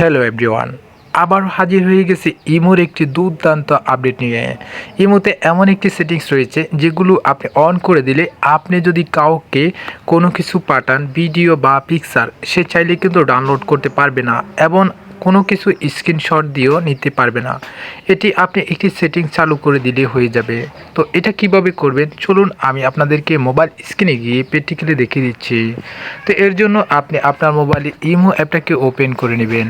Hello everyone আবার হাজির হয়ে গেছে ইমোর একটি দুর্দান্ত আপডেট নিয়ে। ইমোতে এমন একটি সেটিংস রয়েছে যেগুলো আপনি অন করে দিলে আপনি যদি কাউকে কোনো কিছু পাঠান, ভিডিও বা পিকচার, সে চাইলে কিন্তু ডাউনলোড করতে পারবে না। এবং কোনো কিছু স্ক্রিনশট দিয়েও নিতে পারবে না। এটি আপনি একটি সেটিং চালু করে দিলে হয়ে যাবে। তো এটা কীভাবে করবেন? চলুন আমি আপনাদেরকে মোবাইল স্ক্রিনে গিয়ে প্র্যাকটিক্যালি দেখিয়ে দিচ্ছি। তো এর জন্য আপনি আপনার মোবাইলে ইমো অ্যাপটাকে ওপেন করে নেবেন।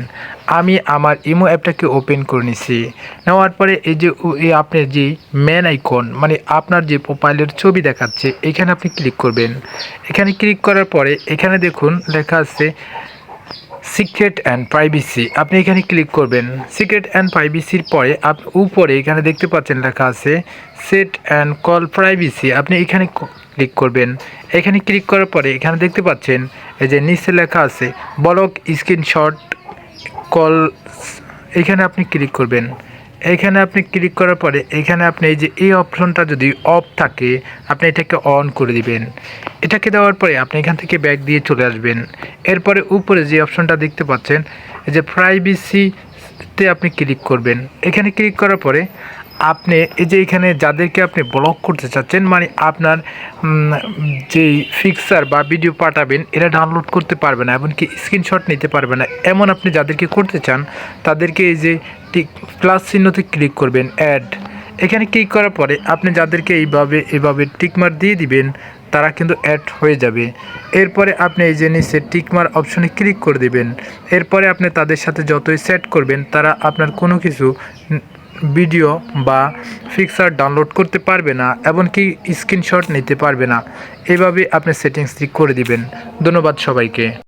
আমি আমার ইমো অ্যাপটাকে ওপেন করে নিছি। নেওয়ার পরে এই যে আপনার যে ম্যান আইকন মানে আপনার যে প্রোফাইলের ছবি দেখাচ্ছে, এখানে আপনি ক্লিক করবেন। এখানে ক্লিক করার পরে এখানে দেখুন লেখা আছে সিক্রেট অ্যান্ড প্রাইভেসি আপনি এখানে ক্লিক করবেন। সিক্রেট অ্যান্ড প্রাইভেসির পরে আপ, উপরে এখানে দেখতে পাচ্ছেন লেখা আছে সেট অ্যান্ড কল প্রাইভেসি আপনি এখানে ক্লিক করবেন। এখানে ক্লিক করার পরে এখানে দেখতে পাচ্ছেন, এই যে নিচে লেখা আছে ব্লক স্ক্রিনশট কল এখানে আপনি ক্লিক করবেন। এখানে আপনি ক্লিক করার পরে এখানে আপনি এই যে এই অপশনটা যদি অফ থাকে, আপনি এটাকে অন করে দিবেন। এটাকে দেওয়ার পরে আপনি এখান থেকে ব্যাক দিয়ে চলে আসবেন। এরপরে উপরে যে অপশনটা দেখতে পাচ্ছেন, এই যে প্রাইভেসিতে আপনি ক্লিক করবেন। এখানে ক্লিক করার পরে আপনি এই যে এখানে যাদেরকে আপনি ব্লক করতে চাচ্ছেন মানে আপনার যেই ফিক্সার বা ভিডিও পাঠাবেন, এরা ডাউনলোড করতে পারবে না, এমনকি স্ক্রিনশট নিতে পারবে না। এমন আপনি যাদেরকে করতে চান, তাদেরকে এই যে প্লাস চিহ্নতে ক্লিক করবেন অ্যাড এখানে ক্লিক করার পরে আপনি যাদেরকে এইভাবে এইভাবে টিকমার দিয়ে দিবেন, তারা কিন্তু অ্যাড হয়ে যাবে। এরপরে আপনি এই যে নিচে টিকমার অপশনে ক্লিক করে দিবেন। এরপরে আপনি তাদের সাথে যতই সেট করবেন, তারা আপনার কোনো কিছু ভিডিও বা ফিক্সার ডাউনলোড করতে পারবে না, এমনকি স্ক্রিনশট নিতে পারবে না। এভাবে আপনি সেটিংসটি করে দিবেন। ধন্যবাদ সবাইকে।